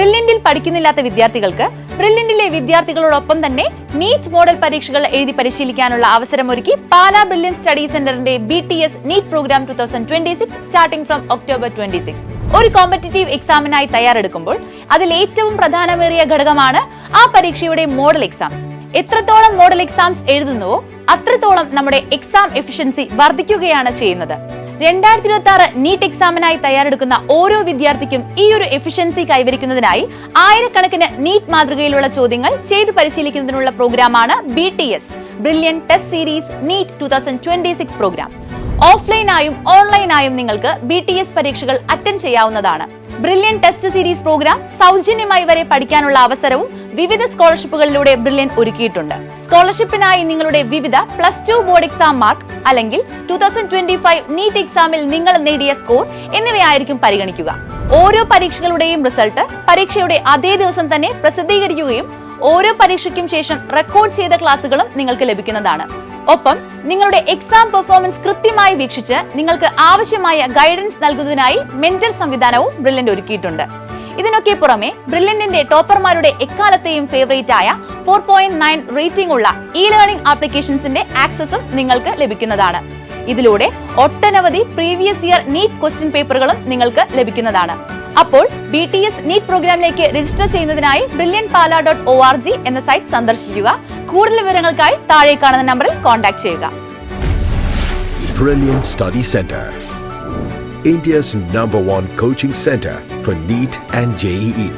ബ്രില്യന്റിൽ പഠിക്കുന്നില്ലാത്ത വിദ്യാർത്ഥികൾക്ക് ബ്രില്യന്റിലെ വിദ്യാർത്ഥികളോടൊപ്പം തന്നെ NEET model പരീക്ഷകൾ എഴുതി പരിശീലിക്കാനുള്ള അവസരമൊരുക്കി പാലാ ബ്രില്യൻ സ്റ്റഡി സെന്ററിന്റെ B T S NEET program two thousand twenty six starting from October twenty six ഒരു കോമ്പറ്റീവ് എക്സാമിനായി തയ്യാറെടുക്കുമ്പോൾ അതിൽ ഏറ്റവും പ്രധാനമേറിയ ഘടകമാണ് ആ പരീക്ഷയുടെ മോഡൽ എക്സാംസ് എത്രത്തോളം മോഡൽ എക്സാംസ് എഴുതുന്നുവോ അത്രത്തോളം നമ്മുടെ എക്സാം എഫിഷ്യൻസി വർദ്ധിക്കുകയാണ് ചെയ്യുന്നത്. രണ്ടായിരത്തി ഇരുപത്തി ആറ് നീറ്റ് എക്സാമിനായി തയ്യാറെടുക്കുന്ന ഓരോ വിദ്യാർത്ഥിക്കും ഈ ഒരു എഫിഷ്യൻസി കൈവരിക്കുന്നതിനായി ആയിരക്കണക്കിന് നീറ്റ് മാതൃകയിലുള്ള ചോദ്യങ്ങൾ ചെയ്തു പരിശീലിക്കുന്നതിനുള്ള പ്രോഗ്രാമാണ് B T S. Brilliant test series NEET two thousand twenty six program ഓഫ്ലൈനായും ഓൺലൈനായും നിങ്ങൾക്ക് ബി ടി എസ് പരീക്ഷകൾ അറ്റൻഡ് ചെയ്യാവുന്നതാണ്. ബ്രില്യൻ ടെസ്റ്റ് സീരീസ് പ്രോഗ്രാം സൗജന്യമായി വരെ പഠിക്കാനുള്ള അവസരവും വിവിധ സ്കോളർഷിപ്പുകളിലൂടെ ബ്രില്യൻ ഒരുക്കിയിട്ടുണ്ട്. സ്കോളർഷിപ്പിനായി നിങ്ങളുടെ വിവിധ plus two board exam mark അല്ലെങ്കിൽ two thousand twenty five NEET എക്സാമിൽ നിങ്ങൾ നേടിയ സ്കോർ എന്നിവയായിരിക്കും പരിഗണിക്കുക. ഓരോ പരീക്ഷകളുടെയും റിസൾട്ട് പരീക്ഷയുടെ അതേ ദിവസം തന്നെ പ്രസിദ്ധീകരിക്കുകയും ഓരോ പരീക്ഷയ്ക്കും ശേഷം റെക്കോർഡ് ചെയ്ത ക്ലാസുകളും നിങ്ങൾക്ക് ലഭിക്കുന്നതാണ്. ഒപ്പം നിങ്ങളുടെ എക്സാം പെർഫോമൻസ് കൃത്യമായി വീക്ഷിച്ച് നിങ്ങൾക്ക് ആവശ്യമായ ഗൈഡൻസ് നൽകുന്നതിനായി മെന്റർ സംവിധാനവും ബ്രില്യന്റ് ഒരുക്കിയിട്ടുണ്ട്. ഇതിനൊക്കെ പുറമെ ബ്രില്യന്റിന്റെ ടോപ്പർമാരുടെ എക്കാലത്തെയും ഫേവറേറ്റ് ആയ ഫോർ പോയിന്റ് നയൻ റേറ്റിംഗ് ഉള്ള ഇ ലേണിംഗ് ആപ്ലിക്കേഷൻസിന്റെ ആക്സസും നിങ്ങൾക്ക് ലഭിക്കുന്നതാണ്. ഇതിലൂടെ ഒട്ടനവധി പ്രീവിയസ് ഇയർ നീറ്റ് ക്വസ്റ്റ്യൻ പേപ്പറുകളും നിങ്ങൾക്ക് ലഭിക്കുന്നതാണ് അപ്പോൾ ബി ടി എസ് നീറ്റ് പ്രോഗ്രാമിലേക്ക് രജിസ്റ്റർ ചെയ്യുന്നതിനായി Brilliant Pala dot O R G എന്ന സൈറ്റ് സന്ദർശിക്കുക കൂടുതൽ വിവരങ്ങൾക്കായി താഴെ കാണുന്ന നമ്പറിൽ കോൺടാക്ട് ചെയ്യുക Brilliant Study Center. India's number one coaching center for NEET and E. JEE.